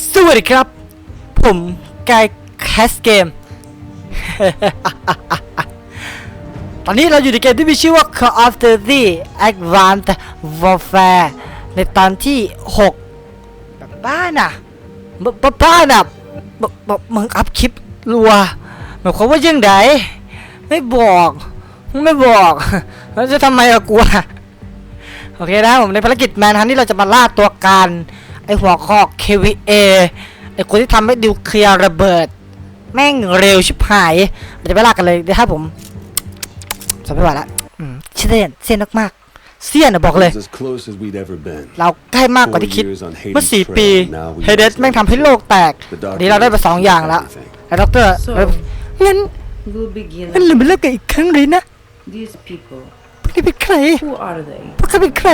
สวัสดีครับ ผมกายแคสเกม ตอนนี้เราอยู่ในเกมที่มีชื่อว่า Call of Duty Advanced Warfare ในตอนที่ 6 แบบบ้านอะบบ้าบ้านอะบบบมึงอัพคลิปรัวหมายความว่ายังไงไม่บอกไม่บอกแล้วจะทำไมอะกลัวโอเคนะผมในภารกิจแมนฮันที่เราจะมาล่าตัวการ ไอหัวคอก KVA ไอคนที่ทำให้ดิวเคลียร์ระเบิด แม่งเร็วชิบหายเราจะไปล่ากันเลยนะครับผมสบายไหวละอืมเสียนเสียนมากๆเสียนอะบอกเลย It's as close as we'd ever been. เราใกล้มากกว่าที่คิด Four years on Hades' เมื่อสี่ปี trail, now we เฮเดส just แม่งทำให้โลกแตก The อันนี้เราได้ไปสองอย่างแล้ว everything. ไอ้ด็อกเตอร์ So, งั้น we'll begin. งั้นเราไปเริ่มกันอีกครั้งเลยนะ These people, พวกนี้เป็นใคร who are they? พวกเขาเป็นใคร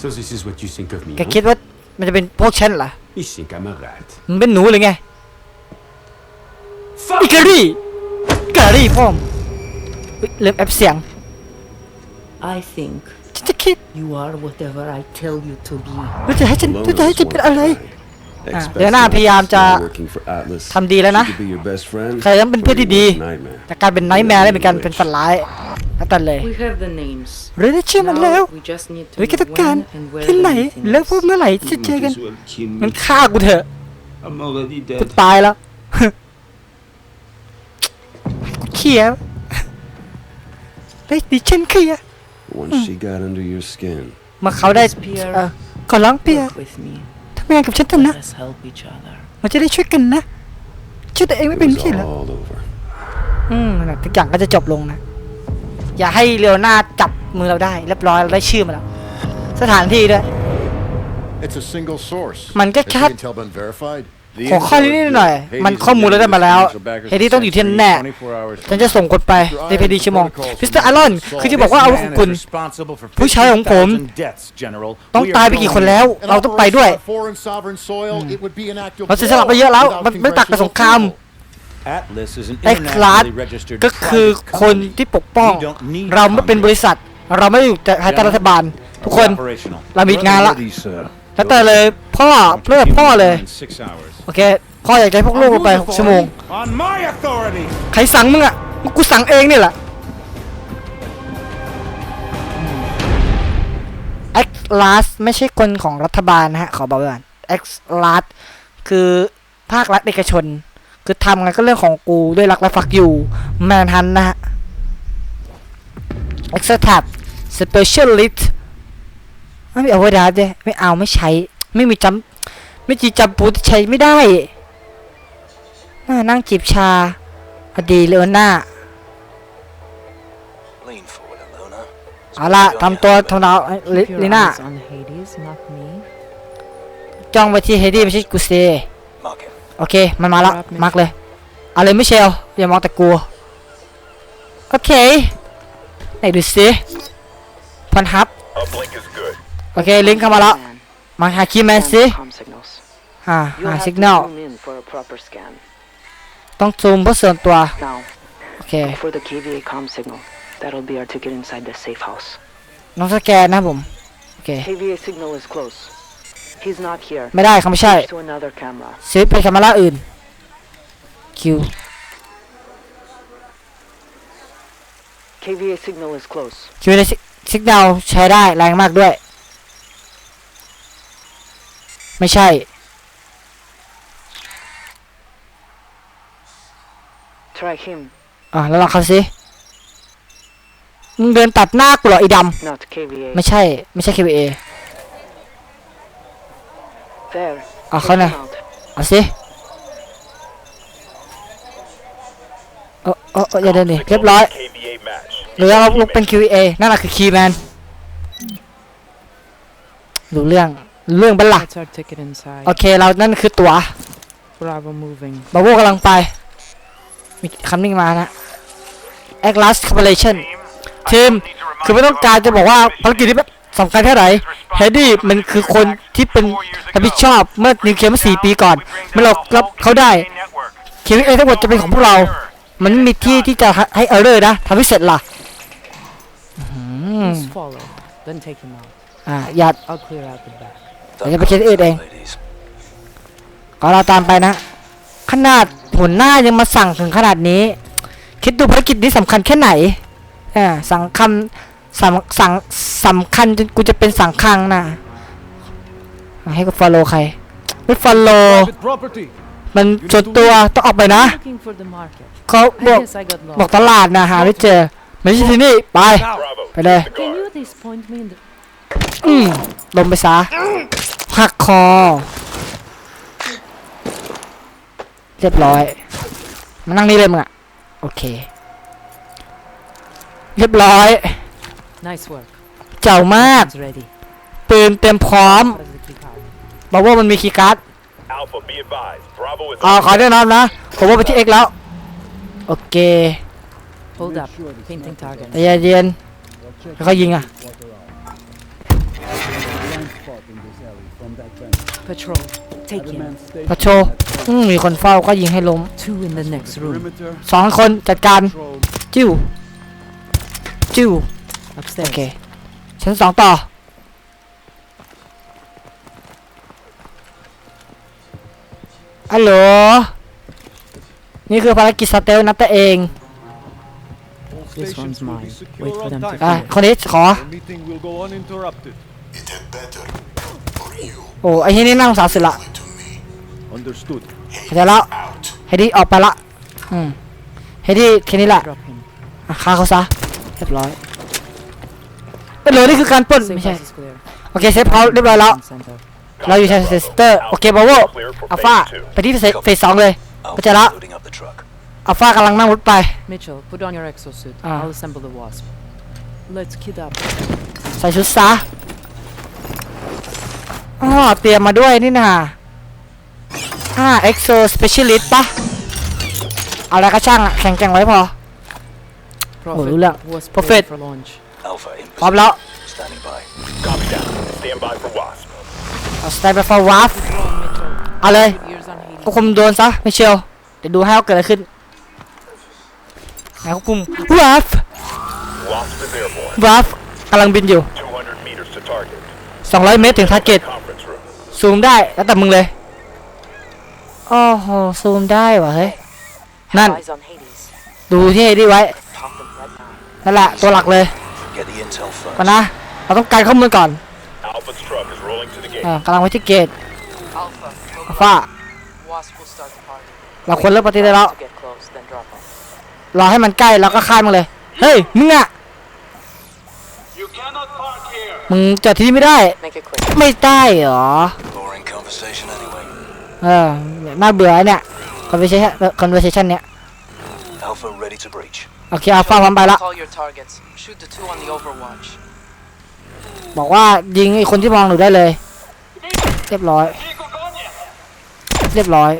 So this is what you think of me, แก huh? คิดว่า มันจะเป็นพวกฉันเหรอ You think I'm a rat. มันเป็นหนูหรือไง Fuck! อิกาลี่อิกาลี่พ่อมเฮ้ยเริ่มแอปเสียง I think ฉันจะคิด you are whatever I tell you to be. ว่าจะให้ฉัน Lona's ว่าจะให้ฉันเป็นอะไร one kind. Ah, Expect เดี๋ยวหน้า the พยายามจะ best working for Atlas. ทำดีแล้วนะ She could be your best friend, ใครนั้นเป็นเพื่อนที่ดี or your worst nightmare. แต่กลารเป็นไนท์แมร์ได้เหมือนกันเป็นฝันร้ายแล้วแต่เลย We have the names. เรื่องนี้เชื่อมันแล้ว Now we just need to เฮ้ยแค่ know ต้องการ when and where ที่ the ไหน meeting แล้ว is. พวกเมื่อไหร่จะเจอกัน well kill มัน me. ฆ่ากูเถอะ I'm already กู dead. ตายแล้ว กูเคลียร์ได้ดิฉันเคลียร์ Once she got under your skin, มาเขาได้ Pierre, เออขอร้องเปียร์ work with me. ทำงานกับฉันเถอะนะ Let us help each other. เราจะได้ช่วยกันนะช่วยตัวเองไม่ it เป็น was ไม่ใช่เหรอ all over. อืมนะทุกอย่างก็จะจบลงนะ อย่าให้เรียวหน้าจับมือเราได้เรียบร้อยเราได้ชื่อมาแล้ว สถานที่ด้วย It's a single source. มันก็ Has แค่ the intel been verified? ขอข้อนิดหน่อย มันข้อมูลเราได้มาแล้วเฮดี้ต้องอยู่ที่นั่นแน่ฉันจะส่งคนไปในภายในชั่วโมงมิสเตอร์อารอนคือจะบอกว่าอาวุธของคุณ ผู้ชายของผม ต้องตายไปกี่คนแล้ว An เราต้องไปด้วย operation on foreign sovereign soil, it would be an act of เราเสียสละไปเยอะแล้ว มันไม่ตักกับสงคราม Atlas is an ไอ้คลาส internationally registered ก็คือ private คน company. ที่ปกป้อง We don't need เราไม่เป็นบริษัท เราไม่ได้อยู่แต่ภายใต้รัฐบาล ทุกคน Operational. เรามีงานละ Ready, sir. แล้วแต่เลยพ่อเพื่อพ่อเลย In six hours. โอเคพ่ออยากจะให้พวกลูกเราไปหกชั่วโมง On my authority. ใครสั่งมึงอะกูสั่งเองนี่แหละ X last ไม่ใช่คนของรัฐบาลนะฮะ ขอบอกไว้ก่อน X last คือภาครัฐเอกชน คือทำงานก็เรื่องของกูด้วยรักและฟักอยู่แมนฮันนะฮะ X tab specialist ไม่มีเอาไว้ดาร์ด้วยไม่เอาไม่ใช้ ไม่มีจำไม่จีจำปูที่ใช้ไม่ได้น่านั่งจิบชาพอดีเลยหน้า Lean forward, Alona. เอาละทำตัวทำนาวลิ Keep your ลิน่า eyes on Hades, not me. จ้องไปที่เฮดี้ไม่ใช่กูเซ Mark him. โอเค มันมาละครับมาร์กเลยเอาเลยไม่เชลอย่ามองแต่กูโอเคไหนดูสิพันฮับ A blink is good. โอเคลิงก์เข้ามาแล้ว มาหาคีย์แมนสิ Com signals. หา You'll หา have สั to ญญาณ zoom in for a proper scan. ต้องซูมเพื่อเสริมตัว Now, โอเค for the KVA com signal, that'll be our ticket inside the safe house. น้องสแกนนะผม โอเค KVA signal is close. He's not here. ไม่ได้เขาไม่ใช่ Switch to another camera. ซื้อไปแคมราอื่น คิว KVA signal is close. คิวในสิกแนลใช้ได้แรงมากด้วย ไม่ใช่ Try him, อะแล้วลองเขาสิมึงเดินตัดหน้ากูเหรอไอ้ด not KVA. ำไม่ใช่ ไม่ใช่ KBA There. อะ take เขาน่ะ him out. เอาสิเออเออเอออย่าเดินดิเรียบร้อย KVA match. หรือเราลุกเป็น QA นั่นแหละคือ Key Man รู้เรื่อง เรื่องบัลล่ะ That's our ticket inside. โอเคเรานั่นคือตั๋ว Bravo moving. บาโวกำลังไป มีคำนิ่งมานะ a g l a s Corporation ทีม คือไม่ต้องการจะบอกว่าภารกิจนี้สำคัญแค่ไหนเฮดดี้มันคือคนที่เป็นรับผิดชอบเมื่อนิวเคลียร์เมื่อสี่ปีก่อน เมื่อเรารับเขาได้เควิเอทั้งหมดจะเป็นของพวกเรา มันไม่มีที่ที่จะให้เออร์เรอร์นะทำให้เสร็จล่ะอื้อหือ Just follow. Then take him out. อ่าอย่า I'll clear out the back. Ella perché- eh, eh. ladies. ก็เราตามไปนะ ขนาดหัวหน้ายังมาสั่งถึงขนาดนี้ คิดดูภารกิจนี้สำคัญแค่ไหนอ่าสังคำสังสังสำคัญจนกูจะเป็นสังคังนะอะให้กูฟอลโล่ใครไม่ฟอลโล่ property. มันส่วนตัวต้องออกไปนะ Looking for the market. เขา I บอก guess I got บอก lost. ตลาดนะหาไม่เจอไม่ใช่ที่นี่ไป Bravo. ไปเลย The Can guard. you at least point me in the อืมลงไปซะหักคอ เรียบร้อย มานั่งนี่เลยมึงอะโอเค เรียบร้อย nice work? เจ้ามาก It's ready. ปืนเต็มพร้อม What is the key card? บอกว่ามันมีคีย์การ์ด Alpha, be advised. Bravo is อ่า on ขอแนะนำนะ ผมว่าไปที่เอ็กแล้ว โอเค Hold up. Painting target. แต่อย่าเย็นแล้วเขายิงอะ Patrol. Take him. พระโชอืมมีคนเฝ้าก็ยิงให้ล้ม Two in the next room. Perimeter. สองคนจัดการ Control. จิ้วจิ้วโอ Upstairs. เคชั้นสองต่อ อัลโหล นี่คือภารกิจสเตลนับตัวเอง All This stations one's will mine. be secure Wait for on them to time. อะคนนี้ขอ The meeting will go uninterrupted. โอ้ไอ้ที่นี่น่าสงสารสุดละ Understood. เข้าใจแล้วเฮดี้ออกไปละอืมเฮดี้แค่นี้แหละ Drop him. อะฆ่าเขาซะเรียบร้อยเอ้ยเหลยนี่คือการปล้น Safe ไม่ใช่ house is clear. โอเคเซฟเขาเรียบร้อยแล้ว Center. เราอยู่ชั้นเซสเตอร์โอเคบาโว clear for อัลฟา phase two. ไปที่เฟสเฟสสองเลยไปเจอแล้ว loading up the truck. อัลฟากำลังนั่งรถไป Mitchell, put on your exosuit. Ah. I'll assemble the wasp. Let's kid up. ใส่ชุดซะ อ๋อเตรียมมาด้วยนี่นาอ่า EXO Specialist ปะเอาอะไรก็ช่างอะแข็งแกร่งไว้พอ Prophet. Oh, look. Wasp Prophet. ready for launch. Alpha in พร้อมแล้ว Standing by. Copy that. Stand by for Wasp. เอาสไตล์ไปฟอร์วาร์ฟ Wrong, Mitchell. เอาเลย Ears on Hades. ควบคุมโดรนซะไม่เชียว เดี๋ยวดูให้ว่าเกิดอะไรขึ้นไหนควบคุมวาร์ฟ Wasp is airborne. วาร์ฟกำลังบินอยู่ 200 meters to target. 200 เมตรถึงทาร์เก็ต Conference room. ซูมได้แล้วแต่มึงเลยโอ้โหซูมได้วะเฮ้ยนั่น Eyes on Hades. ดูที่ไอ้นี่ไว้ Pop them right now. นั่นแหละตัวหลักเลย Get the intel ก่อน first. นะเราต้องการข้อมูลก่อน Alpha's truck is rolling to the gate. อ่ากำลังไปที่เกต Alpha. อัลฟา Wasp will start the party. เราควรเริ่มปฏิได้แล้ว To get close, then drop them. รอให้มันใกล้แล้วก็ฆ่ามันเลย เฮ้ย มึงอะมึงจอดที่นี่ไม่ได้ Make it quick. ไม่ได้เหรอ Boring conversation anyway. เออน่าเบื่อเนี่ย conversation conversation เนี่ย Alpha ready to breach. โอเคอัลฟาพร้อมไปละ Call your targets. Shoot the two on the Overwatch. บอกว่ายิงไอ้คนที่มองหนูได้เลย เรียบร้อย เรียบร้อย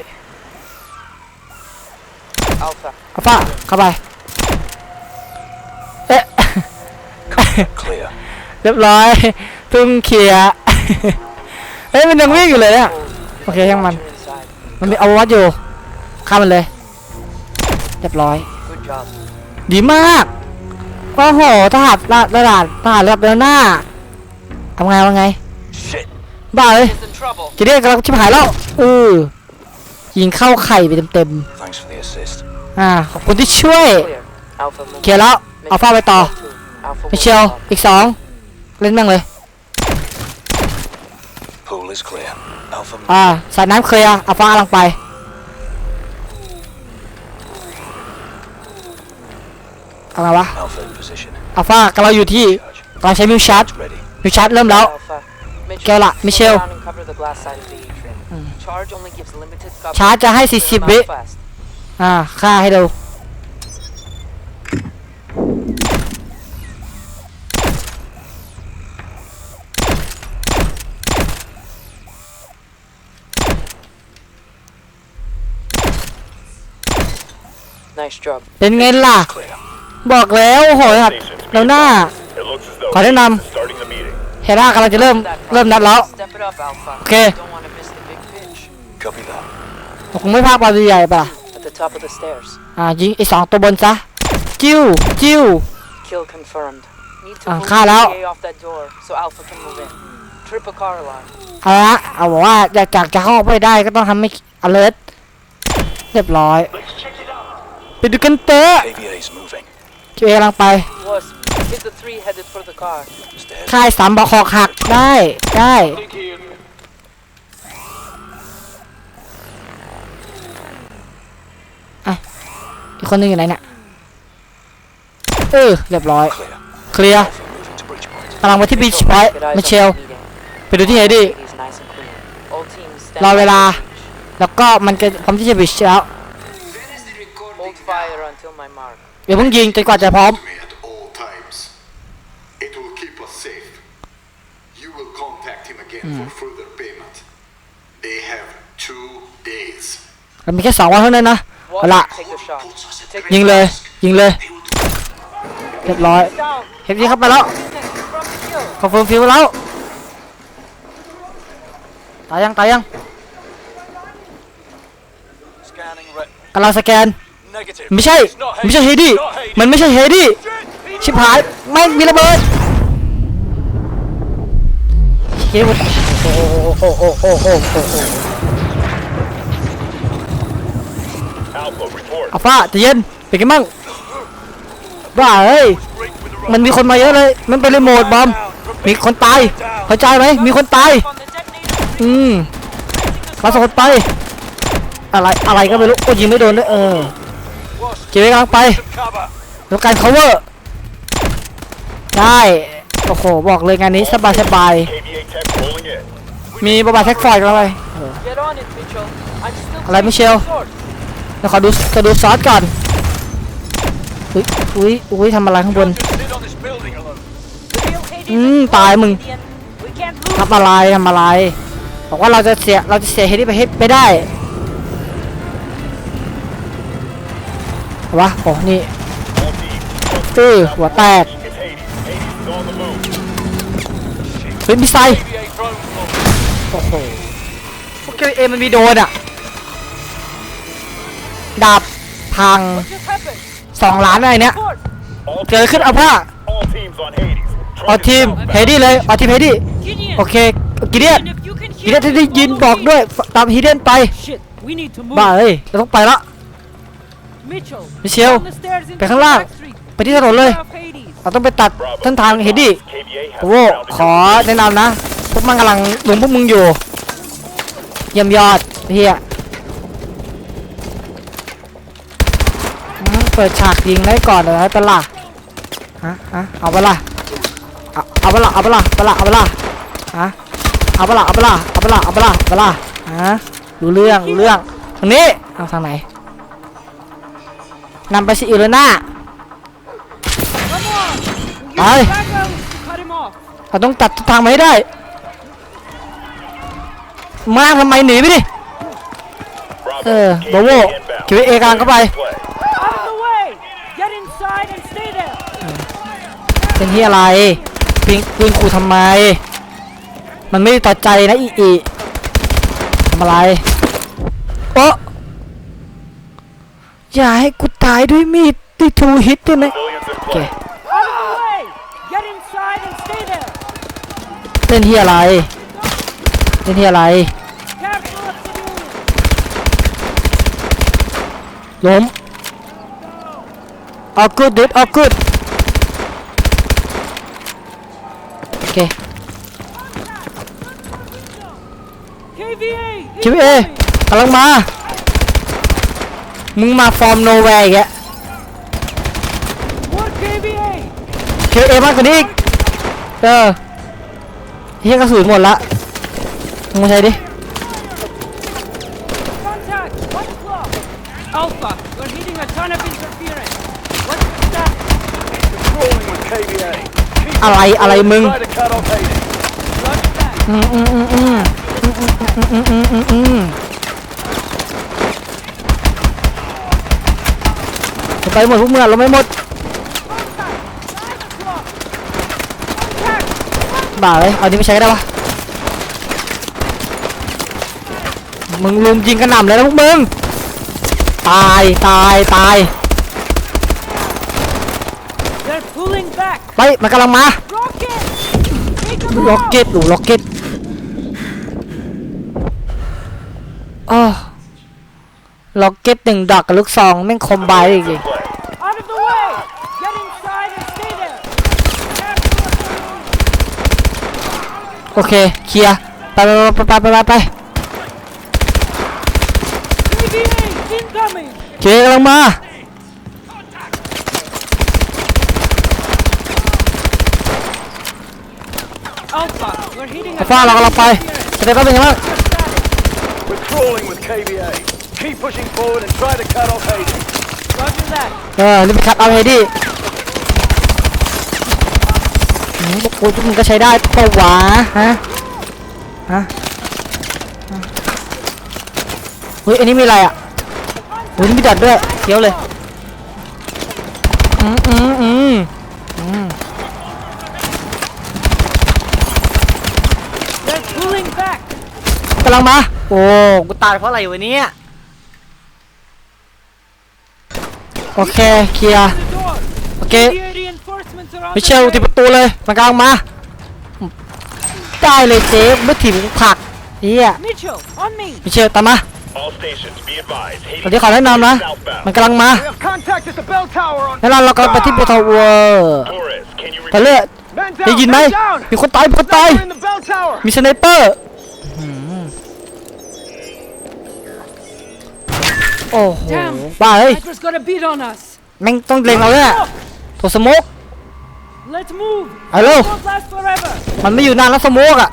Alpha. อัลฟาเข้าไป เอ๊ะ Clear. เรียบร้อย ทุ่งเคลียร์ เฮ้ยมันยังวิ่งอยู่เลยเนี่ยโอเคช่างมัน มันมีอาวุธอยู่ฆ่ามันเลยเรียบร้อย ดีมากโอ้โหทหารระดับทหารระดับเดินหน้าทำไงวะไงบ้าเลยจะเรียกำลังชิบหายแล้วเออยิงเข้าไข่ไปเต็มๆอ่าขอบคุณที่ช่วยเคลียร์แล้วเอาฟ้าไปต่อไม่เชียวอีกสองเล่นแม่งเลย is clear. Alpha อ่าสายน้ำเคลียร์เอาฟ้ากำลังไปเอาไงวะ Alpha in position. อัลฟากำลังอยู่ที่ Charge. กำลังใช้มิวชาร์จ Ready. มิวชาร์จเริ่มแล้ว Alpha. Mitchell, Kela, slow Michelle. down and cover the glass side of the atrium. Charge only gives limited cover. ชาร์จจะให้ Clear 40 them วิ out fast. อ่าฆ่าให้ดู Nice job. เป็นไงล่ะ Clear. บอกแล้วโอ้โหครับเราหน้า It looks as though Khỏi đến năm. Hades is starting the meeting. เฮล่ากำลังจะเริ่ม เริ่มนัดแล้ว Step it up, Alpha. Okay. Don't want to miss the big pitch. Copy that. ผมคงไม่พลาดบอลใหญ่ๆป่ะ At the top of the stairs. อ่ายิงไอ้สองตัวบนซะ จิ้ว จิ้ว Kill confirmed. Need to Ah, move khai the lão. PA off that door so Alpha can move in. Trip a car alarm. เอาละเอาบอกว่าอยากจากจะเข้าไปได้ก็ต้องทำให้ alert เรียบร้อย ไปดูกันเตอะ AVA's moving. คิวเอกำลังไป Wasp, hit the three headed for the car. Just ahead. ค่ายสามบอกหอกหักได้ได้อะอีกคนหนึงอยู่ไหนเนี่ยเออเรียบร้อย Clear. เคลียร์ Moving to bridge point. กำลังไปที่บีชพอยต์ Get eyes มา on เชล the meeting. ไปดูที่เฮดี้ He's nice and clean. All teams stand รอเวลา by the แล้วก็มันจะพร้อมที่จะบีชแล้ว beach. Hold fire until my mark. เดี๋ยวเพิ่งยิงจนกว่าจะพร้อม me at all times. It will keep us safe. You will contact him again for further payment. They have two days. มันมีแค่สองวันเท่านั้นนะเอาละ Wasp, take the shot. Take ยิงเลย ยิงเลยเรียบร้อย down. เฮฟยิงเข้าไปแล้ว From the hill. คอนเฟิร์มฟิวแล้ว ตายยัง ตายยัง Scanning red. กำลังสแกน Negative. ไม่ใช่ It's not ไม่ใช่เฮ Hades. ดี้ Not Hades. มันไม่ใช่เฮดี้ชิบหายไม่งมีระเบิดเฮ้ยโอ้โอ้โอ้โอ้โอ้โอ้โอ้ Alpha, report. อัลฟาใจะเย็นเป็นไงมั่งบ้าเฮ้ยมันมีคนมาเยอะเลย มันเป็นรีโมทบอม มีคนตายเข้าใจไหมมีคนตาย อืมมาสองคนไป อะไร อะไรก็ไม่รู้ โอ้ยิงไม่โดนด้วยเออ เจ๊กำลังไปแล้วการ cover ได้ โอ้โห บอกเลยงานนี้สบายสบายมีบาบาแท็กฟอยด์กันไปอะไร cleaning มิเชลเดี๋ยวขอดูขอดูซอสก่อน อุ้ยอุ้ยอุ้ยทำอะไรข้างบน อืม ตายมึงทำอะไรทำอะไรบอกว่าเราจะเสียเราจะเสียเฮดดี้ไปเฮดไม่ได้ วะโอ้นี่ All teams. เออหัวแตก It's Hades. Hades is on the move. เฮ้ยมิสไซล์ KVA drone launch. โอ้โหพวกเอมันมีโดนอะดาบพัง What just happened? สองล้านอะไรเนี้ย Report. All เกิดอะไรขึ้นเอาผ้า All teams on Hades. เอาทีมเฮดดี้เลยเอาทีมเฮดดี้ Gideon, โอเคกิเดียน if you can กิเดียนที่ได้ยินบอกด้วยตามฮิเดนไป Shit, we need to move. บ้าเอ้ยเราต้องไปละ Mitchell, Michel, down the stairs into ไปข้างล่าง the back street. ไปที่ถนนเลย Clear of Hades. เราต้องไปตัดเส้นทางเฮดดี้ KVA has โอ้โห grounded ขอแนะนำนะ พวกมันกำลังลุมพวกมึงอยู่ เยี่ยมยอดเฮียอืมเปิดฉากยิงได้ก่อนเลยปะล่ะฮะฮะเอาปะล่ะเอาเอาปะล่ะเอาปะล่ะปะล่ะเอาปะล่ะฮะเอาปะล่ะเอาปะล่ะเอาปะล่ะเอาปะล่ะปะล่ะฮะรู้เรื่องรู้เรื่องทางนี้เอาทางไหน นำไปสิอิเลน่า Come on. Use Aye. the back alleys to cut him off. เราต้องตัดทางมาให้ได้ มาทำไมหนีไปดิ Bravo. เออโบโว KVA inbound. คิวเอกำลังเข้าไป Play. Out of the way. Get inside and stay there. เป็นที่อะไรพิงปืนขู่ทำไม มันไม่ได้ต่อใจนะอีอีทำอะไรโอะ อย่าให้กูตายด้วยมีดตีทูฮิตด้วยนะ Civilians in โอเค play. Out of the way. Get inside and stay there. เล่นที่อะไรเล่นที่อะไร Careful of civilians. ล้มออกกูดดิดออกกูดโอเค KVA. คิวเอกำลังมา มึงมาฟอร์มโนแวร์อีกแก More KVA. คิวเอมากกว่านี้อีกเออเฮียกระสุนหมดละมึงมาใช้ดิ Contact. One o'clock. Alpha, we're hitting a ton of interference. What's the status? Rolling with KVA. อะไรอะไรมึง Try to cut off Hades. Rush back. อืมอืมอืมอืมอืมอืมอืมอืมอืมเร ไปหมดพวกมึงอะเราไม่หมดบ่าเลยเอานี้ไม่ใช้ก็ได้วะมึงลุมยิงกระหน่ำเลยนะพวกมึงตายตายตาย They're pulling back. ไปมันกำลังมา Rocket. Take them ล็อก out. เก็ตหรือล็อกเก็ตอ๋อล็อกเก็ตหนึ่งดอกกับลูกซองแม่งคอมไบจริง Play. Out of the way! Get inside and stay there! ๆ โอเค เคลียร์ ไปไปไปไปไปไปไป KVA incoming! เคกำลังมา Alpha, we're hitting ไอ้ฟ้าเรากำลังไปสเต็ปก็เป็นยังไงบ้าง We're crawling with KVA. Keep pushing forward and try to cut off Hades. Roger that. เออรีบไปคัดเอาให้ดิหืม พวกกูทุกคนก็ใช้ได้ปะวะฮะฮะเฮ้ยอันนี้มีอะไรอะเฮ้ยนี่มีดัดด้วยเคี้ยวเลยอืมอืมอืมอืม They're pulling back. กำลังมา โอ้กูตายเพราะอะไรวะเนี่ยโอเคเคลียร์ The door. โอเค reinforcements are on มิ the เชล way. ที่ประตูเลยมันกำลังมา ได้เลยเจ๊ไม่ถีบกูผลักเฮีย Mitchell, on me. มิเชลตามมา All stations, be advised. ตอนนี้ขอแนะนำนะ มันกำลังมา We have contact at the bell tower on แน่นอนเรากำลังไปที่เบทาวเวอร์ Torres. Can you แต่เลือด Men ได้ยินไหมมีคนตายมีคนตาย in the bell tower. มีสไนเปอร์โอ้โห Damn. บ้าเฮ้ย Sniper's got a beat on us. แม่งต้องเล็งเราเนี่ยโถสโมก Let's move. Hello? Won't last forever. มันไม่อยู่นานแล้วสโมกอะ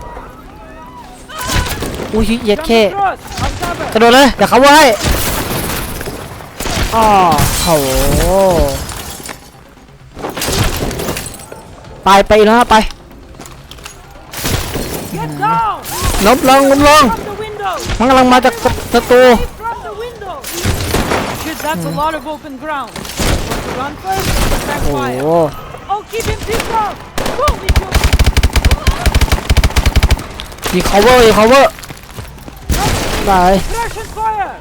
อุ้ยเหย็ด Come แค่ across. On cover. กระโดดเลยเดี๋ยวเขาไว้อ๋อโหไปไปอีกแล้วนะไป Get down. ล้มลงล้มลง From the window. มันกำลังมาจากประตู Away From the window. Shit, that's a lot of open ground. Want to run first? Back โอ้ fire. โห I'll keep him picked up. Go, Mitchell. มี cover มี cover ไป Crash and fire.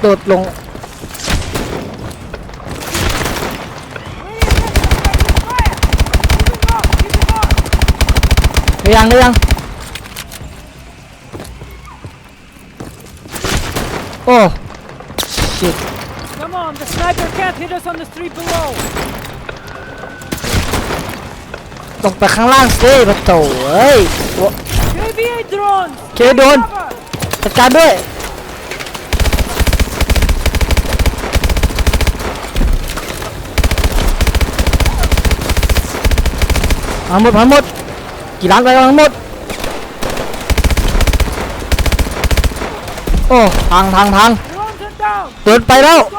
โดดลง Fire. Moving up. Keep it up. ได้ยังได้ยัง โอ้ shit Come on, the sniper can't hit us on the street below. ลงไปข้างล่างสิปะโถเอ้ยโอ้ KVA drones. เคโดน Cover. จัดการด้วย เอาหมดเอาหมดกี่ล้านไปเอาหมด โอ้ ทางทางทาง Drones are down. เดินไปแล้ว Got that sniper.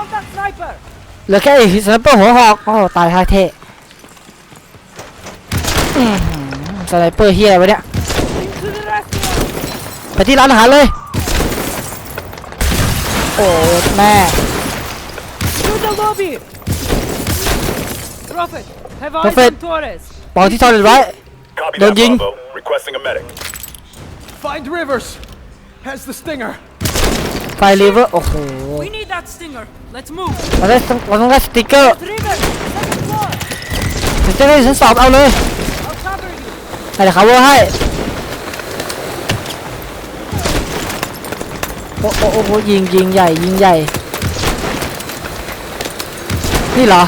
เหลือแค่ไอ้สไนเปอร์หัวหอกโอ้ตายท่าเท่อื้อหือสไนเปอร์เฮียอะไรวะเนี่ย Into the restaurant. ไปที่ร้านอาหารเลย โอ้แม่ To the lobby. Prophet, have eyes Prophet. on Torres. บอกที่ทอดไว้ Copy Don't that, ding. Bravo. Requesting a medic. Find Rivers. Has the stinger. ไฟรีเวอร์โอ้โห We need that stinger. Let's move. เราได้ต้องเราต้องได้สติ๊กเกอร์ River, second floor. ถึงจะได้ชั้นสอบเอาเลย I'll cover you. ให้เดี๋ยวเขาเวอร์ให้ โอ้โอ้โอ้โอ้ยิงยิงใหญ่ยิงใหญ่ นี่เหรอ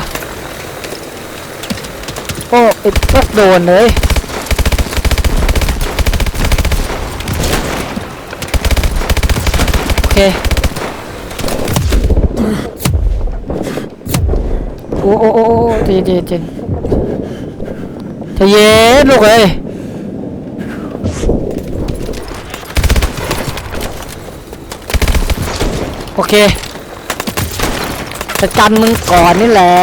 โอ้ไอ้พวกโดนเลย โอเคโอ้โอ้โอ้โอ้ใจเย็นใจเย็นใจเย็นลูกเอ้ยโอเคจัดการมึงก่อนนี่แหละ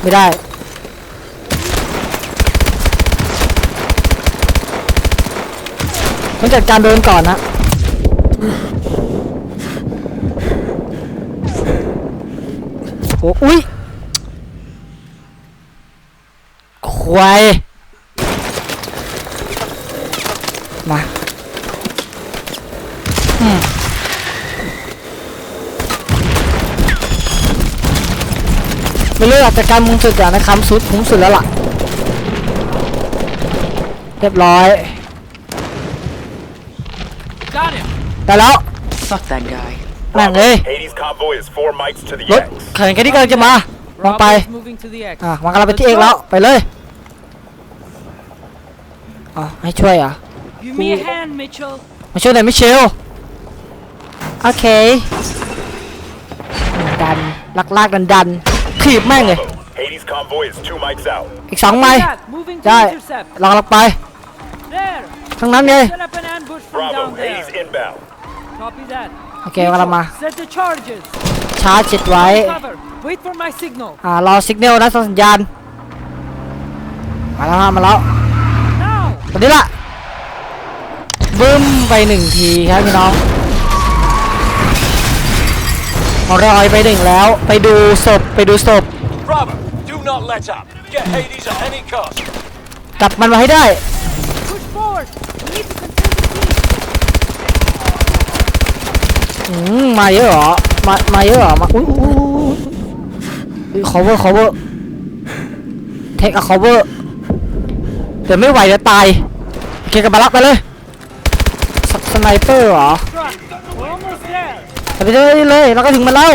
ไม่ได้ ต้องจัดการโดนก่อนนะโอ้อุ้ยควายมาอืมไม่เลือกจัดการมุงสุดอย่างนะครับสุดมุงสุดแล้วล่ะ เรียบร้อย Got him. ได้แล้ว Fuck that guy. แม่งเลย Hades convoy is four mics to the รถแข่งกันที่กำลังจะมามองไป Bravo's moving to the X. อะมันกำลังไปที่เอกแล้ว ไปเลยอ๋อให้ช่วยเหรอะ Give me a hand, Mitchell. มาช่วยหน่อยมิเชล โอเค ดันลักลากดันดันขีบแม่งเลย Hades convoy is two mics out. อีกสองไม้ That, moving to ได้ intercept. เรากำลังไป There. ทั้งนั้นไง Set up an ambush from Bravo, down Hades there. inbound. Copy that. โอเคกำลังมา Set the charges. ชาร์จจิตไว้ Cover. Wait for my signal. อ่ารอสิกเนลนะส่งสัญญาณ มาแล้วฮะมาแล้ว Now. ตอนนี้ละบึ้มไปหนึ่งทีครับพี่น้องรอยไปหนึ่งแล้ว ไปดูศพไปดูศพ Bravo, do not let up. Get Hades at any cost. จับมันมาให้ได้ Push forward. We need to อืมมาเยอะเหรอ มามาเยอะเหรอ มาอุ้ยอุ้ยอุ้ย cover cover take a cover เดี๋ยวไม่ไหวเดี๋ยวตายโอเคกับมารับไปเลยสสไนเปอร์เหรอไปเลยเลยเราก็ถึงมันแล้ว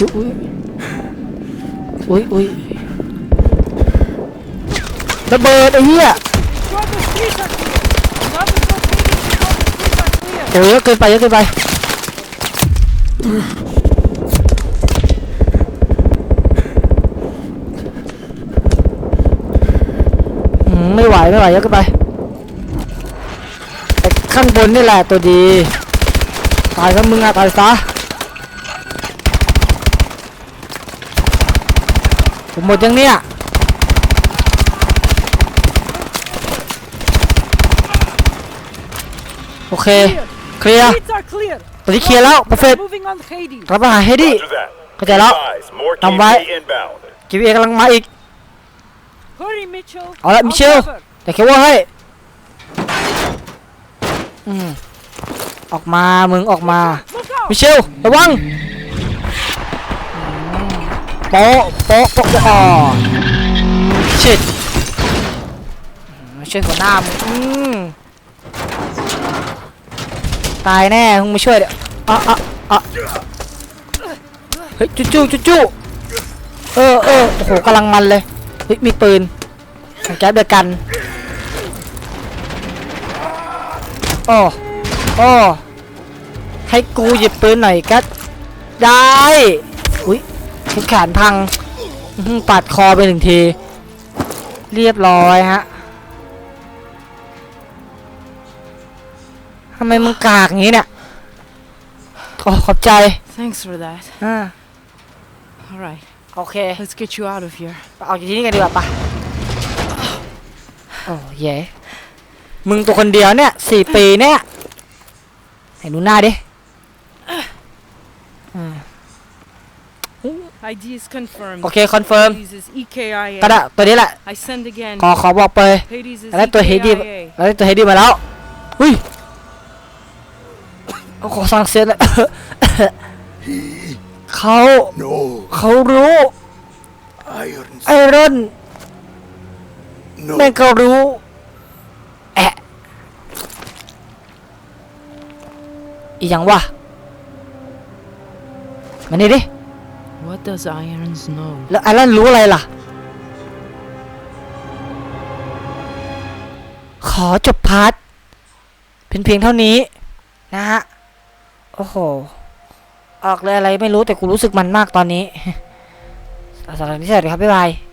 อุ้ยอุ้ยอุ้ย ระเบิดไอ้เหี้ยโอ้ยเยอะเกินไปเยอะเกินไปไม่ไหวไม่ไหวเยอะเกินไปไอ้ข้างบนนี่แหละตัวดี ตายซะมึงอะตายซะผมหมดยังเนี่ย โอเค เคลียร์ Streets are clear. ตอนนี้เคลียร์แล้วเปอร์เฟ We're ก moving on Hades. รับอาหารให้ดิ Roger that. Cái này đó. Advise, more Tầm KV vậy. inbound. กีวีเอกำลังมาอีก Hurry, Mitchell. เอาละ I'll มิเชล cover. แต่แค่ว่าให้อืมออกมามึงออกมา Look out. มิเชลระวังอืมโป๊ะโป๊ะโป๊ะโป๊ะอ๋อชิดมาช่วยหัวหน้ามึงอืม ตายแน่มึงมาช่วยเดี๋ยวอะอะอะเฮ้ยจุ๊จูจุ๊จูเออเออโอ้โหกำลังมันเลยเฮ้ยมีปืนถังแก๊สเดียวกันโอ้โอ้ให้กูหยิบปืนหน่อยก็ได้อุ้ยแขนพังปัดคอไปหนึ่งที เรียบร้อยฮะ ทำไมมึงกากอย่างนี้เนี่ยโอ้ขอบใจ Thanks for that. อ่า All right. โอเค Let's get you out of here. เอาจากที่นี่กันดีกว่าปะโอ้เย่มึงตัวคนเดียวเนี่ยสี่ปีเนี่ยให้ดูหน้าดิ ID is confirmed. โอเค คอนเฟิร์ม Hades is E EKIA. ก็ได้ตัวนี้แหละ I send again. ขอขอบอกไป Hades is แล้วตัวเฮดี้ EKIA. แล้วตัวเฮดี้มาแล้วอุ้ย เอาขอสั่งเสียเลยเขาเขารู้ไอรอนแม่งก็รู้แอะอีหยังวะมานี่ดิ What does Irons know? แล้วไอรอนรู้อะไรล่ะ ขอจบพาร์ทเป็นเพียงเท่านี้นะฮะ โอ้โห ออกเลยอะไรไม่รู้แต่กูรู้สึกมันมากตอนนี้สำหรับวันนี้สวัสดีครับ บ๊ายบาย